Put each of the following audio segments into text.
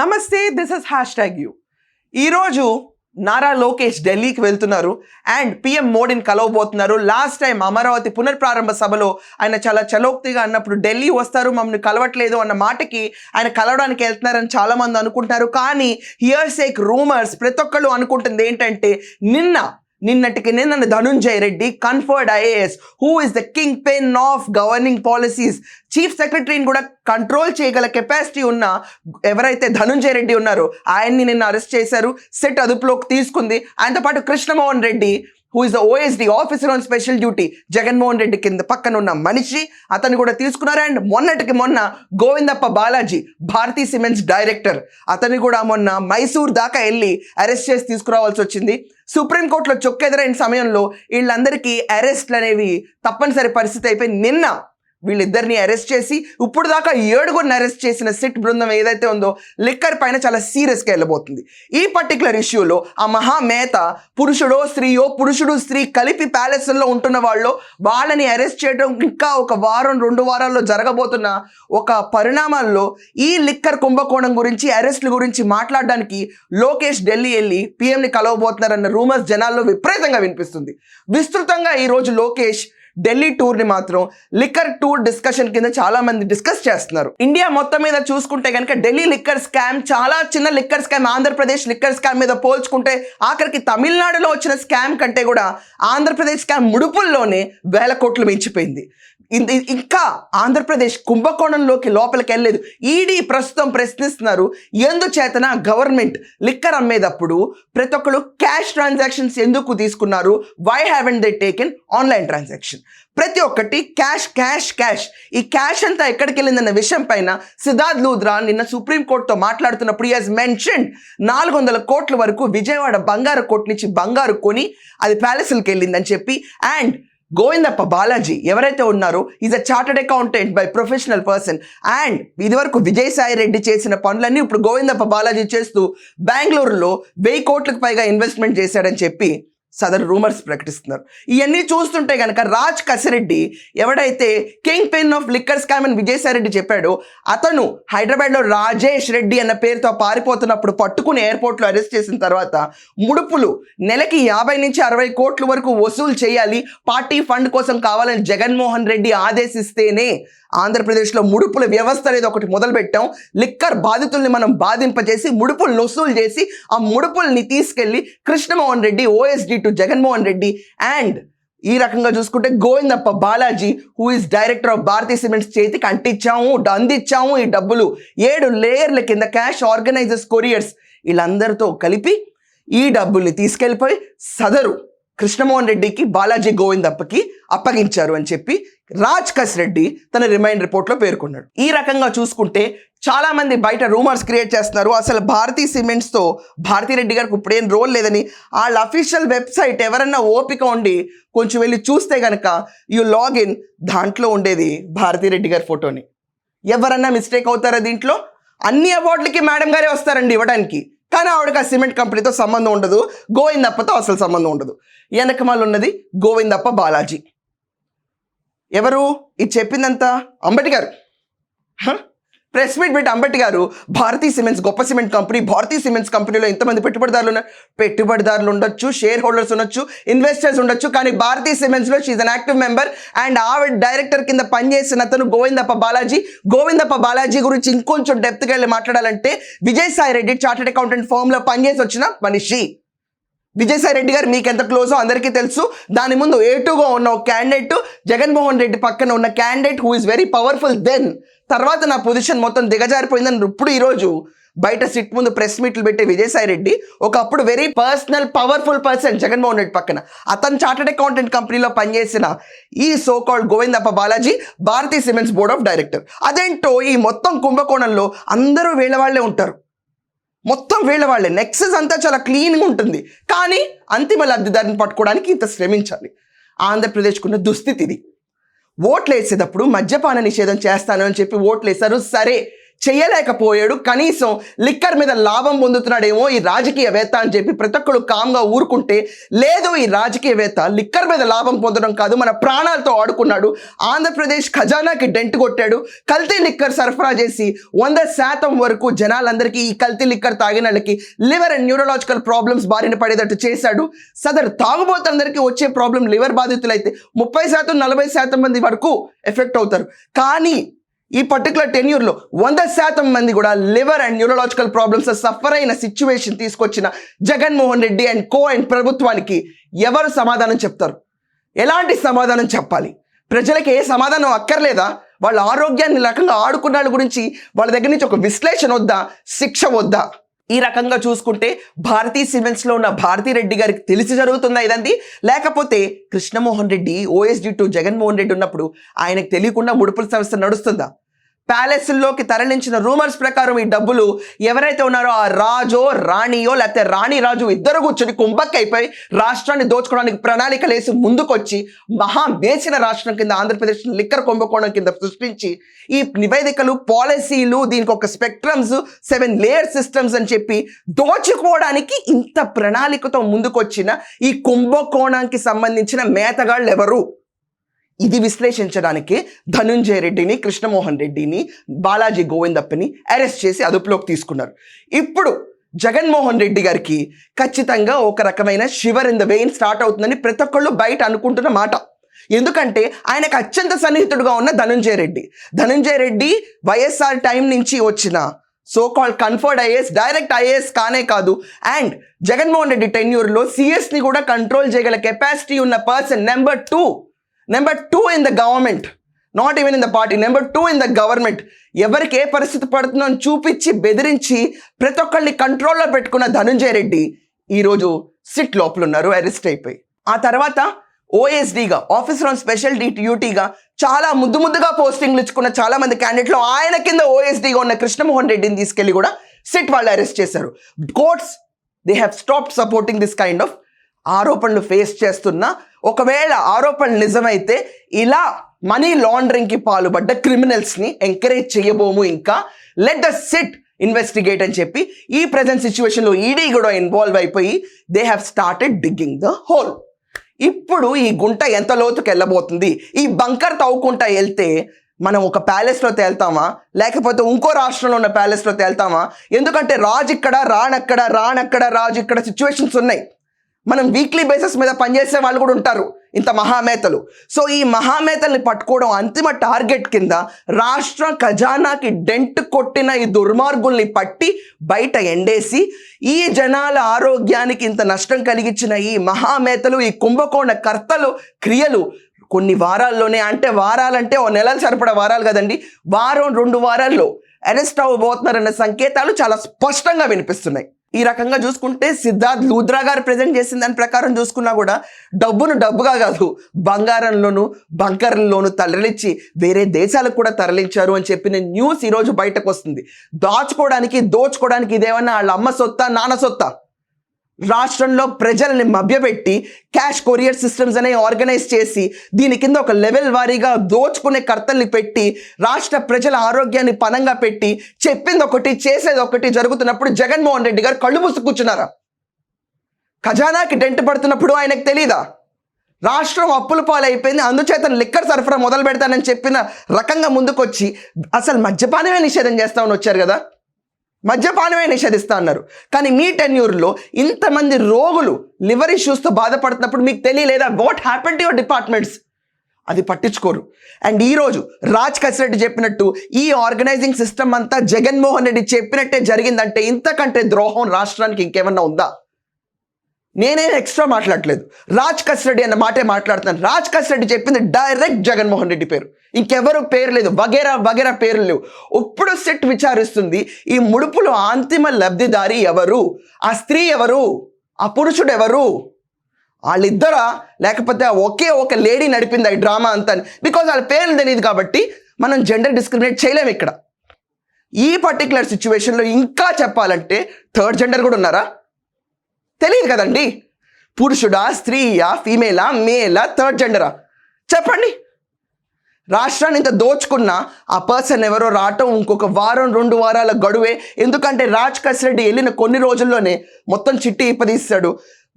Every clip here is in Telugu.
నమస్తే this is hash tag you ఈరోజు నారా లోకేష్ ఢిల్లీకి వెళ్తున్నారు అండ్ పిఎం మోడీని కలవబోతున్నారు. లాస్ట్ టైం అమరావతి పునర్ప్రారంభ సభలో ఆయన చాలా చలోక్తిగా అన్నప్పుడు ఢిల్లీ వస్తారు మమ్మల్ని కలవట్లేదు అన్న మాటకి ఆయన కలవడానికి వెళ్తున్నారని చాలామంది అనుకుంటున్నారు. కానీ హియర్ సేక్ రూమర్స్ ప్రతి ఒక్కళ్ళు అనుకుంటుంది ఏంటంటే నిన్న నిన్నటికి నిన్న Dhanunjay Reddy conferred IAS who is the kingpin of governing policies chief సెక్రటరీని కూడా కంట్రోల్ చేయగల కెపాసిటీ ఉన్న ఎవరైతే ధనుంజయ్ రెడ్డి ఉన్నారో ఆయన్ని నిన్న అరెస్ట్ చేశారు సెట్ అదుపులోకి తీసుకుంది. ఆయనతో పాటు Krishnamohan Reddy who is the OSD officer on special duty Jaganmohan Reddy కింద పక్కన ఉన్న మనిషి అతను కూడా తీసుకున్నారు. అండ్ మొన్నటికి మొన్న గోవిందప్ప బాలాజీ భారతీ సిమెంట్స్ డైరెక్టర్ అతన్ని కూడా మొన్న మైసూర్ దాకా వెళ్ళి అరెస్ట్ చేసి తీసుకురావాల్సి వచ్చింది. సుప్రీంకోర్టులో చొక్కెదరైన సమయంలో వీళ్ళందరికీ అరెస్ట్లు అనేవి తప్పనిసరి పరిస్థితి అయిపోయి నిన్న వీళ్ళిద్దరిని అరెస్ట్ చేసి ఇప్పుడు దాకా ఏడుగురిని అరెస్ట్ చేసిన సిట్ బృందం ఏదైతే ఉందో లిక్కర్ పైన చాలా సీరియస్గా వెళ్ళబోతుంది. ఈ పర్టికులర్ ఇష్యూలో ఆ మహా మేత పురుషుడో స్త్రీయో పురుషుడు స్త్రీ కలిపి ప్యాలెస్లో ఉంటున్న వాళ్ళు వాళ్ళని అరెస్ట్ చేయడం ఇంకా ఒక వారం రెండు వారాల్లో జరగబోతున్న ఒక పరిణామాల్లో ఈ లిక్కర్ కుంభకోణం గురించి అరెస్ట్ల గురించి మాట్లాడడానికి లోకేష్ ఢిల్లీ వెళ్ళి పిఎంని కలవబోతున్నారన్న రూమర్స్ జనాల్లో విపరీతంగా వినిపిస్తుంది. విస్తృతంగా ఈరోజు లోకేష్ ఢిల్లీ టూర్ని మాత్రం లిక్కర్ టూర్ డిస్కషన్ కింద చాలా మంది డిస్కస్ చేస్తున్నారు. ఇండియా మొత్తం మీద చూసుకుంటే కనుక ఢిల్లీ లిక్కర్ స్కామ్ చాలా చిన్న liquor scam Andhra Pradesh liquor scam మీద పోల్చుకుంటే ఆఖరికి తమిళనాడులో వచ్చిన స్కామ్ కంటే కూడా ఆంధ్రప్రదేశ్ స్కామ్ ముడుపుల్లోనే వేల కోట్లు మించిపోయింది. ఇంకా ఆంధ్రప్రదేశ్ కుంభకోణంలోకి లోపలికి వెళ్ళలేదు ఈడీ ప్రస్తుతం ప్రశ్నిస్తున్నారు ఎందుచేతన గవర్నమెంట్ లిక్కర్ అమ్మేటప్పుడు ప్రతి ఒక్కరు క్యాష్ ట్రాన్సాక్షన్స్ ఎందుకు తీసుకున్నారు? Why haven they taken online transaction ప్రతి ఒక్కటి క్యాష్ క్యాష్ క్యాష్. ఈ క్యాష్ అంతా ఎక్కడికి వెళ్ళిందన్న విషయం పైన సిద్ధార్థ్ లూద్రా నిన్న సుప్రీంకోర్టుతో మాట్లాడుతున్నప్పుడు యాజ్ మెన్షన్ నాలుగు వందల కోట్ల వరకు విజయవాడ బంగారు కోట్ నుంచి బంగారు కొని అది ప్యాలెస్లకు వెళ్ళిందని చెప్పి అండ్ గోవిందప్ప బాలాజీ ఎవరైతే ఉన్నారో is a chartered accountant by professional person and ఇదివరకు విజయసాయి రెడ్డి చేసిన పనులన్నీ ఇప్పుడు గోవిందప్ప బాలాజీ చేస్తూ బెంగళూరులో వెయ్యి కోట్లకు పైగా ఇన్వెస్ట్మెంట్ చేశాడని చెప్పి సదరు రూమర్స్ ప్రకటిస్తున్నారు. ఇవన్నీ చూస్తుంటే కనుక రాజ్ కసిరెడ్డి ఎవడైతే kingpin of liquor scam అని విజయసాయిరెడ్డి చెప్పాడో అతను హైదరాబాద్లో రాజేష్ రెడ్డి అన్న పేరుతో పారిపోతున్నప్పుడు పట్టుకుని ఎయిర్పోర్ట్లో అరెస్ట్ చేసిన తర్వాత ముడుపులు నెలకి యాభై నుంచి అరవై కోట్ల వరకు వసూలు చేయాలి పార్టీ ఫండ్ కోసం కావాలని జగన్మోహన్ రెడ్డి ఆదేశిస్తేనే ఆంధ్రప్రదేశ్లో ముడుపుల వ్యవస్థ అనేది ఒకటి మొదలుపెట్టాం. లిక్కర్ బాధితుల్ని మనం బాధింపజేసి ముడుపులు వసూలు చేసి ఆ ముడుపుల్ని తీసుకెళ్ళి కృష్ణమోహన్ రెడ్డి ఓఎస్డి ఇటు జగన్మోహన్ రెడ్డి అండ్ ఈ రకంగా చూసుకుంటే Govindappa Balaji who is director of Bharathi cements చేతికి అంటించాము అందించాము ఈ డబ్బులు. ఏడు లేయర్ల కింద క్యాష్ ఆర్గనైజర్స్ కొరియర్స్ వీళ్ళందరితో కలిపి ఈ డబ్బుల్ని తీసుకెళ్ళిపోయి సదరు కృష్ణమోహన్ రెడ్డికి బాలాజీ గోవిందప్పకి అప్పగించారు అని చెప్పి రాజ్ కస్ రెడ్డి తన రిమైండ్ రిపోర్ట్లో పేర్కొన్నాడు. ఈ రకంగా చూసుకుంటే చాలా మంది బయట రూమర్స్ క్రియేట్ చేస్తున్నారు. అసలు భారతీ సిమెంట్స్తో భారతీ రెడ్డి గారికి ఇప్పుడేం రోల్ లేదని వాళ్ళ అఫీషియల్ వెబ్సైట్ ఎవరన్నా ఓపిక ఉండి కొంచెం వెళ్ళి చూస్తే కనుక యు లాగిన్ దాంట్లో ఉండేది భారతీ రెడ్డి గారి ఫోటోని. ఎవరన్నా మిస్టేక్ అవుతారా దీంట్లో? అన్ని అవార్డులకి మేడం గారే వస్తారండి ఇవ్వడానికి. కానీ ఆవిడకి ఆ సిమెంట్ కంపెనీతో సంబంధం ఉండదు. గోవిందప్పతో అసలు సంబంధం ఉండదు. వెనకమాల ఉన్నది గోవిందప్ప బాలాజీ. ఎవరు? ఇది చెప్పిందంతా అంబటి గారు. ప్రెస్ మీట్ పెట్టి అంబటి గారు భారతీ సిమెంట్స్ గొప్ప సిమెంట్ కంపెనీ భారతీ సిమెంట్స్ కంపెనీలో ఎంతమంది పెట్టుబడిదారులు ఉన్నారు పెట్టుబడిదారులు ఉండొచ్చు షేర్ హోల్డర్స్ ఉండొచ్చు ఇన్వెస్టర్స్ ఉండొచ్చు కానీ Bharathi సిమెంట్స్లో she an active member and ఆవిడ డైరెక్టర్ కింద పనిచేసిన అతను గోవిందప్ప బాలాజీ. గోవిందప్ప బాలాజీ గురించి ఇంకొంచెం డెప్త్కి వెళ్ళి మాట్లాడాలంటే విజయసాయి రెడ్డి చార్టెడ్ అకౌంటెంట్ ఫర్మ్లో పనిచేసి వచ్చిన మనిషి. విజయసాయి రెడ్డి గారు మీకు ఎంత క్లోజో అందరికీ తెలుసు. దాని ముందు ఏటుగా ఉన్న ఒక క్యాండిడేట్ జగన్మోహన్ రెడ్డి పక్కన ఉన్న candidate who is very powerful then తర్వాత నా పొజిషన్ మొత్తం దిగజారిపోయిందని ఇప్పుడు ఈరోజు బయట సిట్ ముందు ప్రెస్ మీట్లు పెట్టే విజయసాయి రెడ్డి ఒకప్పుడు very personal powerful person Jaganmohan Reddy పక్కన. అతను చార్టెడ్ అకౌంటెంట్ కంపెనీలో పనిచేసిన ఈ so called Govindappa Balaji Bharathi cements board of director అదేంటో ఈ మొత్తం కుంభకోణంలో అందరూ వీళ్ళ వాళ్ళే ఉంటారు. మొత్తం వీళ్ళ వాళ్ళే. నెక్సెస్ అంతా చాలా క్లీన్గా ఉంటుంది. కానీ అంతిమ లబ్ధిదారిని పట్టుకోవడానికి ఇంత శ్రమించాలి. ఆంధ్రప్రదేశ్కున్న దుస్థితి ఇది. ఓట్లు వేసేటప్పుడు మద్యపాన నిషేధం చేస్తాను అని చెప్పి ఓట్లు వేశారు సరే. చేయలేకపోయాడు. కనీసం లిక్కర్ మీద లాభం పొందుతున్నాడేమో ఈ రాజకీయవేత్త అని చెప్పి ప్రతి ఒక్కరు కామ్గా ఊరుకుంటే లేదు ఈ రాజకీయవేత్త లిక్కర్ మీద లాభం పొందడం కాదు మన ప్రాణాలతో ఆడుకున్నాడు. ఆంధ్రప్రదేశ్ ఖజానాకి డెంట్ కొట్టాడు. కల్తీ లిక్కర్ సరఫరా చేసి వంద శాతం వరకు జనాలందరికీ ఈ కల్తీ లిక్కర్ తాగిన వాళ్ళకి లివర్ అండ్ న్యూరలాజికల్ ప్రాబ్లమ్స్ బారిన పడేటట్టు చేశాడు. సదరు తాగుబోతులందరికీ వచ్చే ప్రాబ్లం లివర్ బాధితులైతే ముప్పై శాతం నలభై శాతం మంది వరకు ఎఫెక్ట్ అవుతారు. కానీ ఈ పర్టికులర్ టెన్యూర్లో వంద శాతం మంది కూడా liver and neurological problems suffer అయిన సిచ్యువేషన్ తీసుకొచ్చిన Jaganmohan Reddy and co and ప్రభుత్వానికి ఎవరు సమాధానం చెప్తారు? ఎలాంటి సమాధానం చెప్పాలి? ప్రజలకి ఏ సమాధానం అక్కర్లేదా? వాళ్ళ ఆరోగ్యాన్ని రకంగా ఆడుకున్న వాళ్ళ గురించి వాళ్ళ దగ్గర నుంచి ఒక విశ్లేషణ వద్దా? శిక్ష వద్దా? ఈ రకంగా చూసుకుంటే భారతీ సిమెంట్స్లో ఉన్న భారతీ రెడ్డి గారికి తెలిసి జరుగుతుందా ఇదండి? లేకపోతే కృష్ణమోహన్ రెడ్డి ఓఎస్డి టు జగన్మోహన్ రెడ్డి ఉన్నప్పుడు ఆయనకు తెలియకుండా ముడుపుల సంస్థ నడుస్తుందా? ప్యాలెస్ల్లోకి తరలించిన రూమర్స్ ప్రకారం ఈ డబ్బులు ఎవరైతే ఉన్నారో ఆ రాజో రాణియో లేకపోతే రాణి రాజు ఇద్దరు కూర్చొని కుంభక్కైపోయి రాష్ట్రాన్ని దోచుకోవడానికి ప్రణాళికలు వేసి ముందుకొచ్చి మహా వేసిన రాష్ట్రం కింద ఆంధ్రప్రదేశ్ లిక్కర్ కుంభకోణం కింద సృష్టించి ఈ నివేదికలు పాలసీలు దీనికి ఒక స్పెక్ట్రమ్స్ సెవెన్ లేయర్ సిస్టమ్స్ అని చెప్పి దోచుకోవడానికి ఇంత ప్రణాళికతో ముందుకొచ్చిన ఈ కుంభకోణానికి సంబంధించిన మేతగాళ్ళు ఎవరు ఇది విశ్లేషించడానికి ధనుంజయ రెడ్డిని కృష్ణమోహన్ రెడ్డిని బాలాజీ గోవిందప్పని అరెస్ట్ చేసి అదుపులోకి తీసుకున్నారు. ఇప్పుడు జగన్మోహన్ రెడ్డి గారికి ఖచ్చితంగా ఒక రకమైన shiver in the vein start అవుతుందని ప్రతి ఒక్కళ్ళు బయట అనుకుంటున్న మాట. ఎందుకంటే ఆయనకు అత్యంత సన్నిహితుడుగా ఉన్న ధనుంజయ రెడ్డి. ధనుంజయ రెడ్డి వైఎస్ఆర్ టైం నుంచి వచ్చిన so called conferred IAS direct IAS కానే కాదు. అండ్ జగన్మోహన్ రెడ్డి టెన్యూర్లో సిఎస్ని కూడా కంట్రోల్ చేయగల కెపాసిటీ ఉన్న person number two number two in the government not even in the party number two in the government ఎవరికి ఏ పరిస్థితి పడుతుందో అని చూపించి బెదిరించి ప్రతి ఒక్కళ్ళని కంట్రోల్లో పెట్టుకున్న ధనుంజయ రెడ్డి ఈరోజు సిట్ లోపల ఉన్నారు అరెస్ట్ అయిపోయి. ఆ తర్వాత ఓఎస్డీగా ఆఫీసర్ ఆన్ స్పెషల్ డ్యూటీగా చాలా ముద్దు ముద్దుగా పోస్టింగ్లు ఇచ్చుకున్న చాలా మంది క్యాండిడేట్లు ఆయన కింద ఓఎస్డీగా ఉన్న కృష్ణమోహన్ రెడ్డిని తీసుకెళ్ళి కూడా సిట్ వాళ్ళు అరెస్ట్ చేశారు. Courts they have stop supporting this kind of ఆరోపణలు ఫేస్ చేస్తున్న ఒకవేళ ఆరోపణలు నిజమైతే ఇలా మనీ లాండరింగ్కి పాల్పడ్డ క్రిమినల్స్ని ఎంకరేజ్ చేయబోము ఇంకా. లెట్ ద సిట్ ఇన్వెస్టిగేట్ అని చెప్పి ఈ ప్రజెంట్ సిచ్యువేషన్లో ఈడీ కూడా ఇన్వాల్వ్ అయిపోయి they have started digging the hole ఇప్పుడు ఈ గుంట ఎంత లోతుకు వెళ్ళబోతుంది? ఈ బంకర్ తవ్వుకుంటా వెళ్తే మనం ఒక ప్యాలెస్లో తేల్తామా? లేకపోతే ఇంకో రాష్ట్రంలో ఉన్న ప్యాలెస్లో తేల్తామా? ఎందుకంటే రాజు ఇక్కడ రానక్కడ రానక్కడ రాజు ఇక్కడ సిచ్యువేషన్స్ ఉన్నాయి. మనం వీక్లీ బేసిస్ మీద పనిచేసే వాళ్ళు కూడా ఉంటారు. ఇంత మహామేతలు. సో ఈ మహామేతల్ని పట్టుకోవడం అంతిమ టార్గెట్ కింద రాష్ట్ర ఖజానాకి డెంట్ కొట్టిన ఈ దుర్మార్గుల్ని పట్టి బయట ఎండేసి ఈ జనాల ఆరోగ్యానికి ఇంత నష్టం కలిగించిన ఈ మహామేతలు ఈ కుంభకోణ కర్తలు క్రియలు కొన్ని వారాల్లోనే అంటే వారాలంటే ఓ నెలలు సరిపడా వారాలు కదండి. వారం రెండు వారాల్లో అరెస్ట్ అవ్వబోతున్నారన్న సంకేతాలు చాలా స్పష్టంగా వినిపిస్తున్నాయి. ఈ రకంగా చూసుకుంటే సిద్ధార్థ్ లూద్రా గారు ప్రజెంట్ చేసిన దాని ప్రకారం చూసుకున్నా కూడా డబ్బును డబ్బుగా కాదు బంగారంలోను బంకర్లలోను తరలించి వేరే దేశాలకు కూడా తరలించారు అని చెప్పిన న్యూస్ ఈరోజు బయటకు వస్తుంది. దాచుకోవడానికి దోచుకోవడానికి ఇదేమన్నా వాళ్ళ అమ్మ సొత్తా నాన్న సొత్తా? రాష్ట్రంలో ప్రజల్ని మభ్యపెట్టి క్యాష్ కొరియర్ సిస్టమ్స్ అనేవి ఆర్గనైజ్ చేసి దీని కింద ఒక లెవెల్ వారీగా దోచుకునే కర్తల్ని పెట్టి రాష్ట్ర ప్రజల ఆరోగ్యాన్ని పనంగా పెట్టి చెప్పింది ఒకటి చేసేది ఒకటి జరుగుతున్నప్పుడు జగన్మోహన్ రెడ్డి గారు కళ్ళు మూసి కూర్చున్నారా? ఖజానాకి డెంట్ పడుతున్నప్పుడు ఆయనకు తెలీదా? రాష్ట్రం అప్పుల పాలైపోయింది అందుచేత లిక్కర్ సరఫరా మొదలు పెడతానని చెప్పిన రకంగా ముందుకొచ్చి అసలు మద్యపానమే నిషేధం చేస్తామని వచ్చారు కదా? మద్యపానమే నిషేధిస్తా అన్నారు. కానీ మీ టెన్యూర్లో ఇంతమంది రోగులు లివర్ ఇష్యూస్తో బాధపడుతున్నప్పుడు మీకు తెలియలేదా? What happen to your departments అది పట్టించుకోరు. అండ్ ఈరోజు రాజ్ కసిరెడ్డి చెప్పినట్టు ఈ ఆర్గనైజింగ్ సిస్టమ్ అంతా జగన్మోహన్ రెడ్డి చెప్పినట్టే జరిగిందంటే ఇంతకంటే ద్రోహం రాష్ట్రానికి ఇంకేమన్నా ఉందా? నేనే ఎక్స్ట్రా మాట్లాడలేదు రాజ్ కస్రెడ్డి అన్న మాటే మాట్లాడుతాను రాజ్ కస్రెడ్డి చెప్పింది డైరెక్ట్ జగన్మోహన్ రెడ్డి పేరు. ఇంకెవరు పేరు లేదు. వగేరా వగేరా పేర్లు లేవు. ఇప్పుడు సెట్ విచారిస్తుంది. ఈ ముడుపులో అంతిమ లబ్ధిదారి ఎవరు? ఆ స్త్రీ ఎవరు? ఆ పురుషుడు ఎవరు? వాళ్ళిద్దరా? లేకపోతే ఒకే ఒక లేడీ నడిపింది ఈ డ్రామా అంతా బికాజ్ వాళ్ళ పేర్లు తెలియదు కాబట్టి మనం జెండర్ డిస్క్రిమినేట్ చేయలేము ఇక్కడ. ఈ పర్టికులర్ సిచ్యువేషన్లో ఇంకా చెప్పాలంటే థర్డ్ జెండర్ కూడా ఉన్నారా? తెలియదు కదండి. పురుషుడా స్త్రీయా ఫీమేలా మేలా థర్డ్ జెండరా చెప్పండి. రాష్ట్రాన్ని ఇంత దోచుకున్న ఆ పర్సన్ ఎవరో రావటం ఇంకొక వారం రెండు వారాల గడువే. ఎందుకంటే రాజ్ రెడ్డి వెళ్ళిన కొన్ని రోజుల్లోనే మొత్తం చిట్టి ఇప్పదీస్తాడు.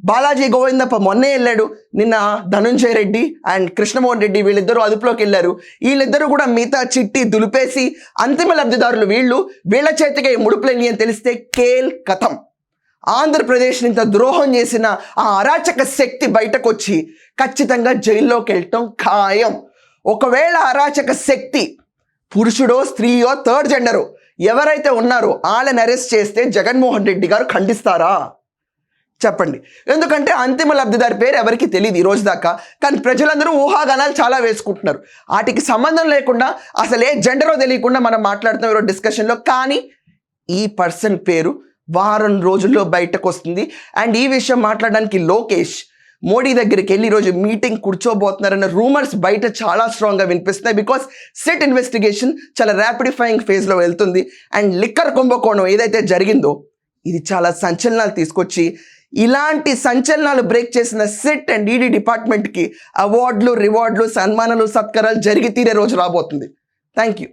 బాలాజీ గోవిందప్ప మొన్నే వెళ్ళాడు. నిన్న ధనుంజయ రెడ్డి అండ్ కృష్ణమోహన్ రెడ్డి వీళ్ళిద్దరూ అదుపులోకి వెళ్ళారు. వీళ్ళిద్దరూ కూడా మిగతా చిట్టి దులిపేసి అంతిమ లబ్ధిదారులు వీళ్ళు. వీళ్ళ చేతికే ముడుపులేని అని తెలిస్తే కేల్ కథం. ఆంధ్రప్రదేశ్ని ఇంత ద్రోహం చేసిన ఆ అరాచక శక్తి బయటకు వచ్చి ఖచ్చితంగా జైల్లోకి వెళ్ళటం ఖాయం. ఒకవేళ అరాచక శక్తి పురుషుడో స్త్రీయో థర్డ్ జెండరో ఎవరైతే ఉన్నారో వాళ్ళని అరెస్ట్ చేస్తే జగన్మోహన్ రెడ్డి గారు ఖండిస్తారా? చెప్పండి. ఎందుకంటే అంతిమ లబ్ధిదారి పేరు ఎవరికి తెలియదు ఈ రోజు దాకా. కానీ ప్రజలందరూ ఊహాగానాలు చాలా వేసుకుంటున్నారు. వాటికి సంబంధం లేకుండా అసలు ఏ జెండరో తెలియకుండా మనం మాట్లాడుతున్నాం ఈరోజు డిస్కషన్లో. కానీ ఈ పర్సన్ పేరు వారం రోజుల్లో బయటకు వస్తుంది అండ్ ఈ విషయం మాట్లాడడానికి లోకేష్ మోడీ దగ్గరికి వెళ్ళి ఈరోజు మీటింగ్ కూర్చోబోతున్నారన్న రూమర్స్ బయట చాలా స్ట్రాంగ్గా వినిపిస్తున్నాయి. బికాస్ సెట్ ఇన్వెస్టిగేషన్ చాలా ర్యాపిడిఫైయింగ్ ఫేజ్లో వెళ్తుంది. అండ్ లిక్కర్ కుంభకోణం ఏదైతే జరిగిందో ఇది చాలా సంచలనాలు తీసుకొచ్చి ఇలాంటి సంచలనాలు బ్రేక్ చేసిన సెట్ అండ్ ఈడీ డిపార్ట్మెంట్కి అవార్డులు రివార్డులు సన్మానాలు సత్కారాలు జరిగి తీరే రోజు రాబోతుంది. Thank you